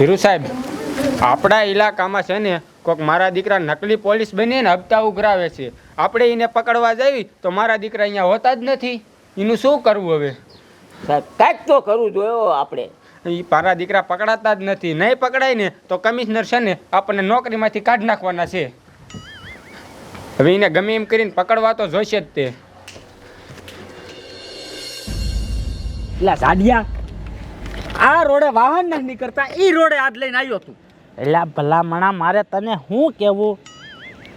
ધીરુ સાહેબ આપણા ઇલાકામાં છે ને કોક મારા દીકરા નકલી પોલીસ બનીને હપ્તા ઉઘરાવે છે. આપણે એને પકડવા જાવી તો મારા દીકરા અહીંયા હોતા જ નથી. એનું શું કરવું હવે? સાહેબ કાંઈક તો કરવું જોઈએ હો આપણે. એ મારા દીકરા પકડાતા જ નથી. નહીં પકડાય ને તો કમિશનર છે ને આપણને નોકરીમાંથી કાઢ નાખવાના છે. હવે એને ગમે એમ કરીને પકડવા તો જોઈશે જ તે. એટલે સાડિયા આ રોડે વાહન નથી નીકળતા. એ રોડે આજ લઈને આવ્યો તું. એટલે ભલામણા મારે તને શું કહેવું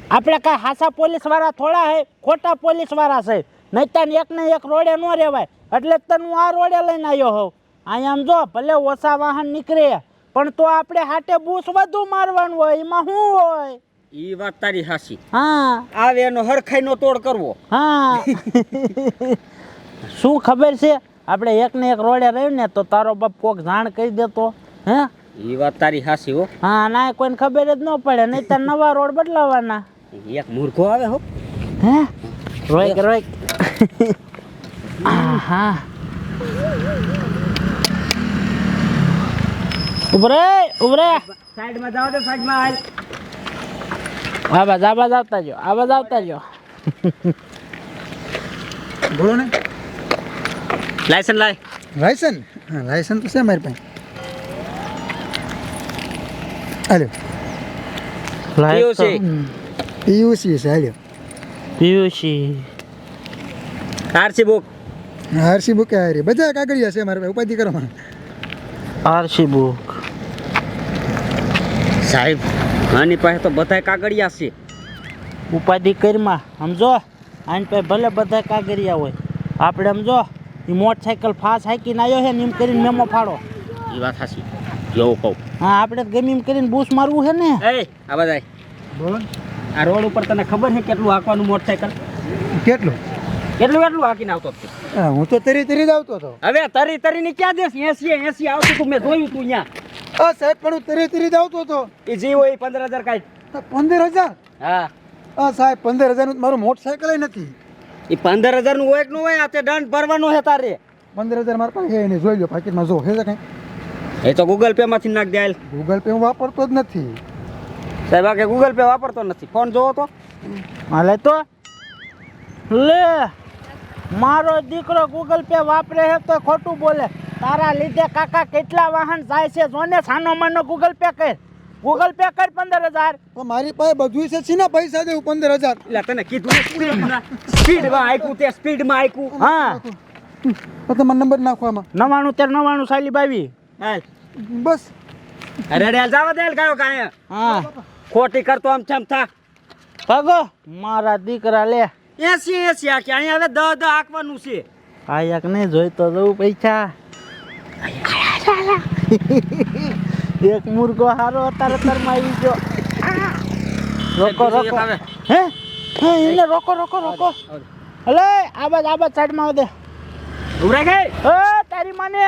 આપણે કાંઈ હાસા પોલીસવાળા થોડા હે? ખોટા પોલીસવાળા છે. નહીં એક ને એક રોડે ન રહેવાય. એટલે તને હું આ રોડે લઈને આવ્યો હોઉં. અહીંયા આમ જો ભલે ઓછા વાહન નીકળે પણ તો આપણે હાટે બૂસ વધુ મારવાનું હોય એમાં શું હોય? ઈ વાત તારી હાસી હા. આવે એનો હરખાઈનો તોડ કરવો. હા. શું ખબર છે? આપણે એકને એક રોડે રહ્યું ને તો તારો બાપ કોક જાણ કરી દેતો હે? એ વાત તારી હાસી હો. હા ના કોઈને ખબર જ ન પડે નહીં તાર નવા રોડ બદલાવાના. એક મૂર્ખો આવે હો. હે? રોઈક રોઈક. હા ઉભરે ઉભરે. સાઈડમાં જાવ તો સાઈડમાં હાલ. આવાજ આવાજ આવતા જો આવાજ આવતા જો. બોલો ને. લાયસન્સ લાય. લાયસન હા લાયસન તો છે મારી પાસે. હાલો. પીયુસી. પીયુસી છે હાલો. પીયુસી. આરસી બુક આરસી બુકે હારી. બધા કાગળિયા છે મારા પાસે ઉપાધિ કરો. આરસી બુક સાહેબ આની પાસે તો બધાય કાગળિયા છે. ઉપાધિ કરમાં સમજો આની પાસે ભલે બધા કાગળિયા હોય. આપણે સમજો એ મોટરસાઇકલ ફાસ હાકીને આવ્યો છે ને એમ કરીને મેમો ફાડો. ઈ વાત સાચી એવું કહું. હા આપણે તો ગમે એમ કરીને બૂસ મારવું છે ને. એ આ બધાય. બોલો. ને. આ રોડ ઉપર તને ખબર છે કેટલું હાંકવાનું મોટરસાયકલ કેટલું? કેટલું કેટલું હાંકીને આવતો હતો? હા હું તો તરી તરી જ આવતો હતો. હવે તરી તરીને ક્યાં દેશ? એસી એસી આવતું તું મેં જોયું તું અહીંયા. હા સાહેબ પણ હું તરી તરી જ આવતો હતો. એ જી હોય પંદર હજાર કાંઈ. તો પંદર હજાર? હા. હા સાહેબ પંદર હજારનું તો મારું મોટરસાયકલ નથી. એ પંદર હજારનું હોય કે ન હોય આ તે દંડ ભરવાનો છે તારે. પંદર હજાર મારા પાસે એને જોઈ લો પાકીટમાં જો છે કંઈ? એ તો ગૂગલ પે માંથી નાખ દે ગૂગલ પે હું વાપરતો જ નથી. સાહેબ આ કે ગૂગલ પે વાપરતો નથી. ફોન જોવો તો. માલે તો. લે મારો દીકરો ગૂગલ પે વાપરે છે તો ખોટું બોલે. તારા લીધે કાકા કેટલા વાહન જાય છે જોને સાનો માનો ગૂગલ પે કર. ગૂગલ પે કર પંદર હજાર. તો મારી પાસે બધું છે. સીના પૈસા દેવું પંદર હજાર? એટલે તને કીધું સ્પીડમાં આયકું તે સ્પીડમાં આયકું. હા. તો તમારો નંબર નાખો આમાં. નવાણું તેર નવાણું સાલી બાવી. હાલ બસ. અરે અરે જાવા દે કયો કાંઈ. હા. ખોટી કરતો આમ છમ થા. ભાગો. મારા દીકરા લે. એસી એસી આ કે અહીંયા હવે દ દહ આકવાનું છે. કાયક નહીં જોઈતો જવું પૈસા. એક મુર્ગો હારો અત્યારે તરમાં આવી ગયો. રોકો રોકો. આવે. હે? હે એને રોકો રોકો રોકો. અલે આબાદ આબાદ સાઈડમાં આવ દે. ઉભરાઈ ગઈ? ઓ તારી માને.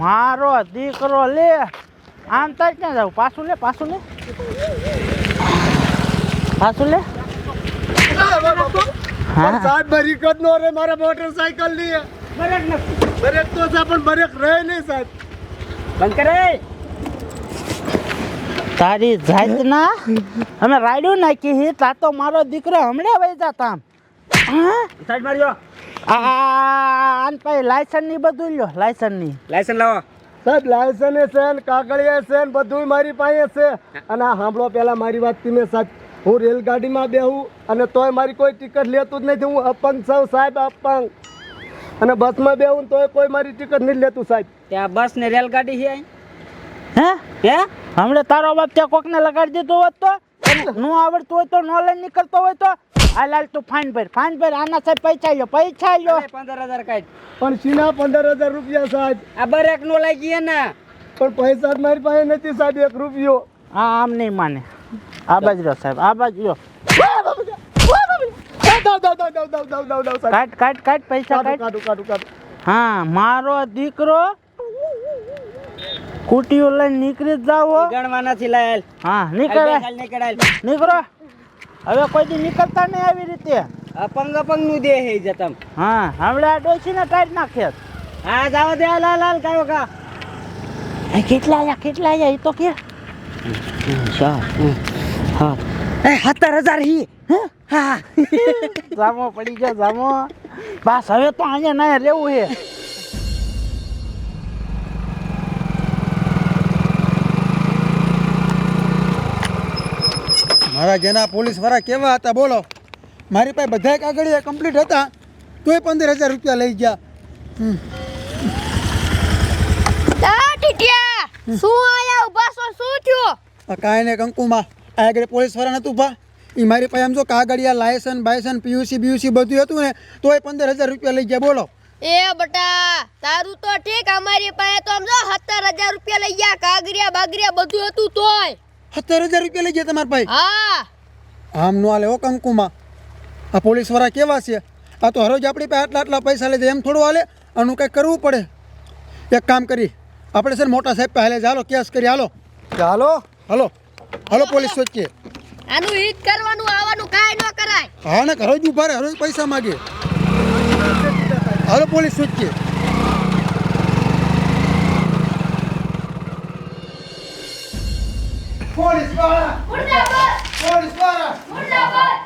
મારો દીકરો લે. આમ તાર ક્યાં જાવ પાછું લે પાછું લે. પાછું લે. હા. સાહેબ બરીક જ નો રે મારા મોટરસાયકલની. બરેક નથી બરેક તો છે પણ બરેક રહે નહીં સાહેબ. બંધ તારી જાતના અમે રાડ્યું નાખી હી તા તો મારો દીકરો હમણે વહી જતા? સાઈડ મારજો. આ આન પાઈ લાયસનની બધું લ્યો લાયસનની. લાયસન લાવો. સાહેબ લાયસન છે ને કાગળિયા છે ને બધું મારી પાસે છે. અને આ સાંભળો પેલા મારી વાત તમે સાહેબ. હું રેલગાડીમાં બેહું અને તોય મારી કોઈ ટિકિટ લેતું જ નથી. હું અપંગ છું સાહેબ અપંગ. અને બસમાં બેહું તોય કોઈ મારી ટિકિટ નથી લેતું સાહેબ. ત્યાં બસ ને રેલગાડી છે હે? હે? હમણાં તારો બાપ ત્યાં કોકને લગાડી દેતો હોત તો? નો આવડતું હોય તો નોલેજ નીકળતો હોય તો? આ હાલ તું ફાઇન ભર ફાઇન ભર આના સાહેબ પૈસા લ્યો પૈસા લ્યો પંદર હજાર કાઢ. પણ સીના પંદર હજાર રૂપિયા સાહેબ. આ બરેક નો લઈ ગયા ને. પણ પૈસા મારી પાસે નથી સાહેબ એક રૂપિયો. હા આમ નહીં માને. આ બાજુ રહ્યો સાહેબ આ બાજુ રહ્યો કાટ કાટ કાટ પૈસા કાઢું કાઢું કાઢું. હા મારો દીકરો કુટીઓ લઈને નીકળી જ જાવ ગણવા નથી લાયેલ. હા નીકળે. નીકળો. હવે કોઈ દી નીકળતા નહીં આવી રીતે. અપંગ અપંગનું દે હે જતમ. હા હમણાં આ ડોસીને ટાઈટ નાખે. હા જાવ દે લાલ લાલ કાયો કા એ કેટલા આયા કેટલા આયા એ તો કે. ચાર હા. એ સત્તર હજાર હી. હા? જામો પડી ગયો જામો. બસ હવે તો અહીંયા ના રહેવું છે મારા જેના પોલીસવાળા કેવા હતા બોલો. મારી પાસે બધા કાગળિયા કમ્પ્લીટ હતા. તોય પંદર હજાર રૂપિયા લઈ ગયા. શું આયા ઊભા છો? શું થયો? કાંઈ ને કંકુમાં. આ આગળ પોલીસવાળા નતું ભા એ મારી પાસે આમ જો કાગળિયા લાયસન બાયસન પીયુસી બીયુસી બધું હતું ને તોય પંદર હજાર રૂપિયા લઈ ગયા બોલો. એ બટા તારું તો ઠીક અમારી પાસે તો આમ જો સત્તર હજાર રૂપિયા લઈ ગયા કાગરિયા બાગરિયા બધું હતું તોય. સત્તર હજાર રૂપિયા લઈ ગયા તમારા ભાઈ. હા. આમ નો હાલે ઓ કંકુમાં. આ પોલીસવાળા કેવા છે? આ તો હરોજ આપણી પાસે આટલા આટલા પૈસા લે છે. એમ થોડું હાલે? આનું કંઈક કરવું પડે? એક કામ કરી. આપણે છે ને મોટા સાહેબ પાસે હાલે છે. કેસ કરી. હાલો. હાલો? હાલો. હાલો પોલીસ વચ્ચે આનું હિત કરવાનું આવવાનું કાંઈ ન કરાય. હા ને હરોજ ઊભા રહે. હરોજ પૈસા માગે. હાલો પોલીસ વચ્ચે પોલીસવાળા! પોલીસવાળા!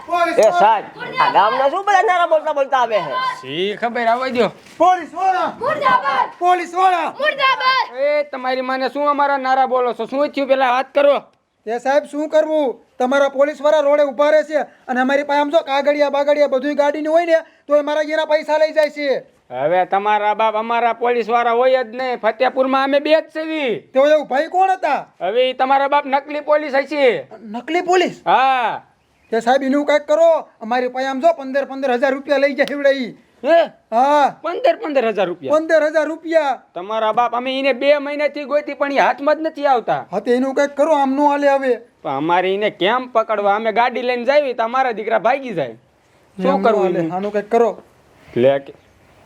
પોલીસ એ સાહેબ આ ગામના શું બધા નારા બોલતા બોલતા આવે છે? શી ખબર? આવવા દો પોલીસવાળા! પોલીસવાળા! એ તમારી માને શું અમારા નારા બોલો છો? શું થયું? પેલા વાત કરો. એ સાહેબ શું કરવું? તમારા પોલીસવાળા રોડે ઊભા રહે છે અને અમારી પાસે આમ જો કાગળિયા બાગળિયા બધું ગાડીની હોય ને તો એ મારા ઘેરા પૈસા લઈ જાય છે. હવે તમારા બાપ અમારા પોલીસવાળા હોય જ નહીં. ફતેપુરમાં અમે બે જ સેવી તો એવું ભાઈ કોણ હતા? હવે તમારા બાપ નકલી પોલીસ હશે. નકલી પોલીસ? હા. તે સાહેબ એનું કંઈક કરો. અમારી પાસે આમ જો પંદર પંદર હજાર રૂપિયા લઈ જાય એવડે હા? પંદર પંદર હજાર રૂપિયા? પંદર હજાર રૂપિયા. તમારા બાપ અમે એને બે મહિનાથી ગોતી પણ એ હાથમાં જ નથી આવતા. હા તે એનું કંઈક કરો આમ નો હાલે હવે. અમારે એને કેમ પકડવા? અમે ગાડી લઈને જાવી તો અમારા દીકરા ભાગી જાય. શું કરવું આનું કંઈક કરો. લે કે-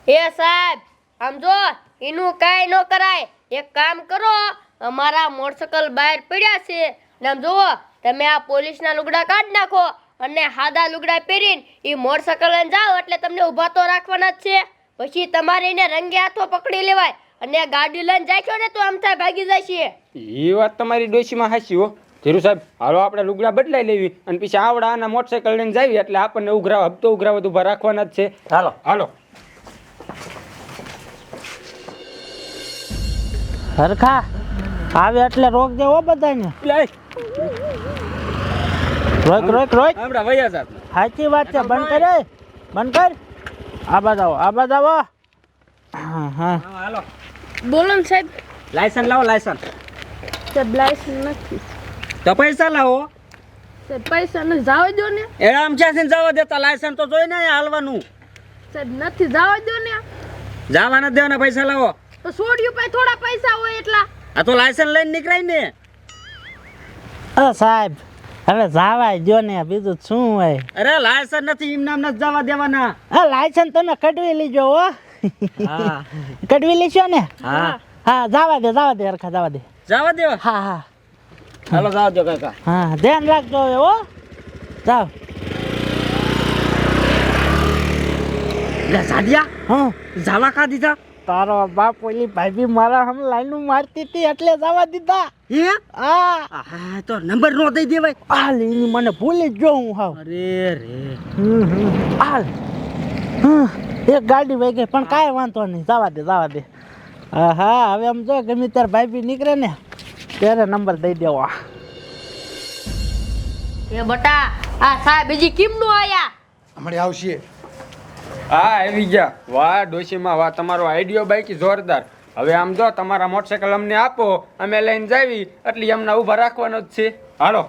એ સાહેબ આમ જો એનું કાંઈ ન કરાય. એક કામ કરો અમારા મોટરસાયકલ બહાર પડ્યા છે. ને આમ જુઓ તમે આ પોલીસના લુગડા કાઢ નાખો અને હાદા લુગડા પહેરીને એ મોટરસાયકલ લઈને જાઓ એટલે તમને ઊભા તો રાખવાના જ છે. પછી તમારે એને રંગે હાથો પકડી લેવાય અને ગાડી લઈને જાય ને તો આમ થાય ભાગી જાય છે એ વાત તમારી ડોશીમાં હાસી હો. ધીરુ સાહેબ હાલો આપણે લુગડા બદલાઈ લેવી અને પછી આવડા આના મોટરસાયકલ લઈને જાવી એટલે આપણને ઉઘરાવ હપ્તો ઉઘરાવ ઊભા રાખવાના જ છે. ચાલો હાલો. હરખા આવે એટલે રોક દેવો બધાને. રોક રોક રોક. હમણાં વયા સાચી વાત છે. બંધ કરે બંધ કર. આ બાદ આવો આ બાદ આવો. હા હા. હાલો. બોલો ને સાહેબ. લાયસન્સ લાવો લાયસન્સ. સાહેબ લાયસન્સ નથી. તો પૈસા લાવો. સાહેબ પૈસા નથી જાવ દો ને. એરામ આમ ક્યાંથી જવા દેતા લાયસન્સ તો જોઈને હાલવાનું. સાહેબ નથી જાવા દો ને. જવા નથી દેવાના પૈસા લાવો. તો છોડ્યું પાસે થોડા પૈસા હોય એટલા. આ તો લાયસન્સ લઈને નીકળાય ને. અ સાહેબ હવે જાવાય જો ને બીજું શું હોય? અરે લાયસન્સ નથી એમ નામ નથી જવા દેવાના. હા લાયસન્સ તમે કઢવી લીજો હો. હા. કઢવી લેશો ને? હા. હા જવા દે જવા દે હરખા જવા દે. જવા દેવા હા હા. હાલો જવા દો કાકા. હા ધ્યાન રાખજો હવે હો. જાવ લે સાડિયા હા. જાવા કા દીધા? તારો બાપ ઓલી ભાભી મારા હમ લાઈન મારતી હતી એટલે જવા દીધા. હે? આ હા તો નંબર નો દઈ દેવાય. આ લીની મને ભૂલી જ જો હું હાવ. અરે રે. હમ, હમ. હાલ એક ગાડી વહી ગઈ પણ કાંઈ વાંધો નહીં. જવા દે જવા દે. હા હા હવે આમ જો ગમે ત્યારે ભાઈ નીકળે ને ત્યારે નંબર દઈ દેવા. એ બટા આ સાહેબ બીજી કેમનું આયા? હમણાં આવશે. હા આવી ગયા. વાહ ડોશીમાં વાહ તમારો આઈડિયો બાઈક જોરદાર. હવે આમ જો તમારા મોટરસાયકલ અમને આપો અમે લઈને જાવી. એટલે અમને ઊભા રાખવાનો જ છે. હાલો.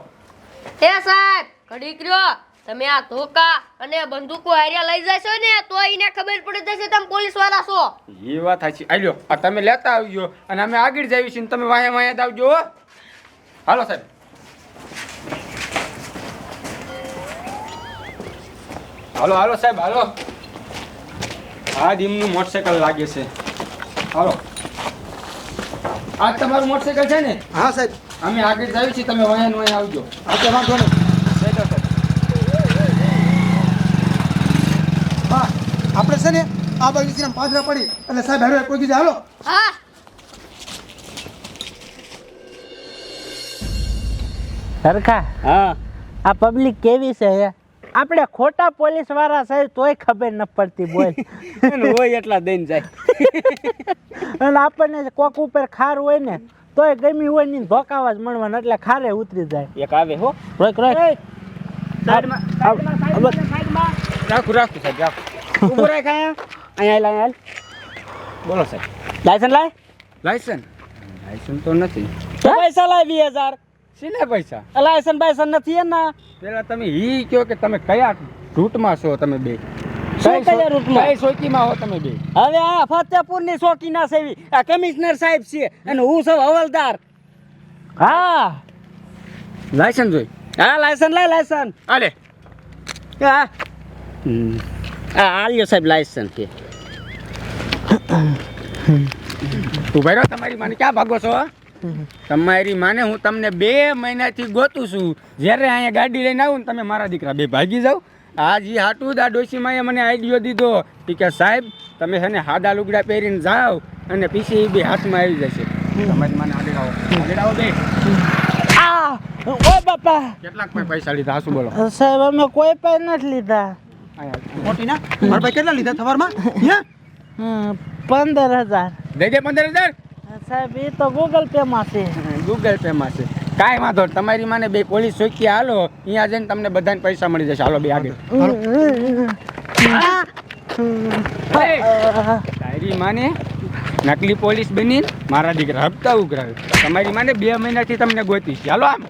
એ સાહેબ ઘડીક રહ્યો. તમે આ ધોકા અને બંદૂકો હાર્યા લઈ જશો ને તો એને ખબર પડી જશે તમે પોલીસવાળા છો. એ વાત સાચી. આલ્યો આ તમે લેતા આવજો અને અમે આગળ જાવી છીએ તમે વાહે વાહે જ આવજો હાલો સાહેબ. હાલો હાલો સાહેબ હાલો. આ દીમનું મોટરસાયકલ લાગે છે. હાલો. આ તમારું મોટરસાયકલ છે ને? હા સાહેબ. અમે આગળ જાવી છીએ તમે વયા નો આવજો. ઓકે વાંધો નહીં. હા આપણે છે ને આ બગીચાના પાછળ પડી એટલે સાહેબ હેરો કોઈ કીધું હાલો. હા. સરખા હા. આ પબ્લિક કેવી છે આપણે ખોટા પોલીસવાળા સાહેબ તોય ખબર ન પડતી બોલ. હોય એટલા દઈને જાય. અને આપણને કોક ઉપર ખાર હોય ને તોય ગમી હોય ને ધોકાવા જ મળવાના એટલે ખારે ઉતરી જાય. એક આવે હો. રોક રોક. સાઈડમાં સાઈડમાં રાખું રાખું સાહેબ રાખું. ઊભો રાખ અહીંયા. અહીંયા હાલ. બોલો સાહેબ. લાયસન લાય? લાયસન્સ લાયસન તો નથી. પૈસા લાય વીસ હજાર. શીને પૈસા? લાયસન બાયસન નથી એના. પેલા તમે ઈ કહો કે તમે કયા રૂટમાં છો તમે બે? શું કયા રૂટમાં? કઈ ચોકીમાં હો તમે બે? હવે આ ફતેપુરની ચોકીના સેવી આ કમિશનર સાહેબ છે અને હું છું હવલદાર. હા. લાયસન્સ જોઈ? હા લાયસન લાય લાયસન આલે હા. આ આલ્યો સાહેબ લાયસન કે તું ભાઈ તમારી મને ક્યાં ભાગો છો તમારી માને હું તમને બે મહિનાથી ગોતું છું. જ્યારે અહીંયા ગાડી લઈને આવું ને તમે મારા દીકરા બે ભાગી જાવ આજે ઈ હાટું દા ડોશીમાએ મને આઈડિયો દીધો કે સાહેબ તમે છે ને હાદા લુગડા પહેરીને જાઓ અને પીસી બે હાથમાં આવી જશે. તમારી માને આગળ આગળ બે. આ ઓ બાપા. કેટલાક પૈસા લીધા? શું બોલો. સાહેબ અમે કોઈ પણ નથી લીધા. મોટી ના? મારા ભાઈ કેટલા લીધા? સવારમાં? પંદર હજાર. દઈ દે પંદર હજાર? સાહેબ, એ તો ગૂગલ પે માં છે. ગૂગલ પે માં છે. કાંઈ વાંધો. તમારી માને બે પોલીસ ચોકી હાલો, અહીંયા જઈને તમને બધાને પૈસા મળી જશે. હાલો, બે આગળ. તારી માને નકલી પોલીસ બની મારા દીકરા હપ્તા ઉઘરાવ્યો. તમારી માને બે મહિનાથી તમને ગોતી છે. હાલો આમ.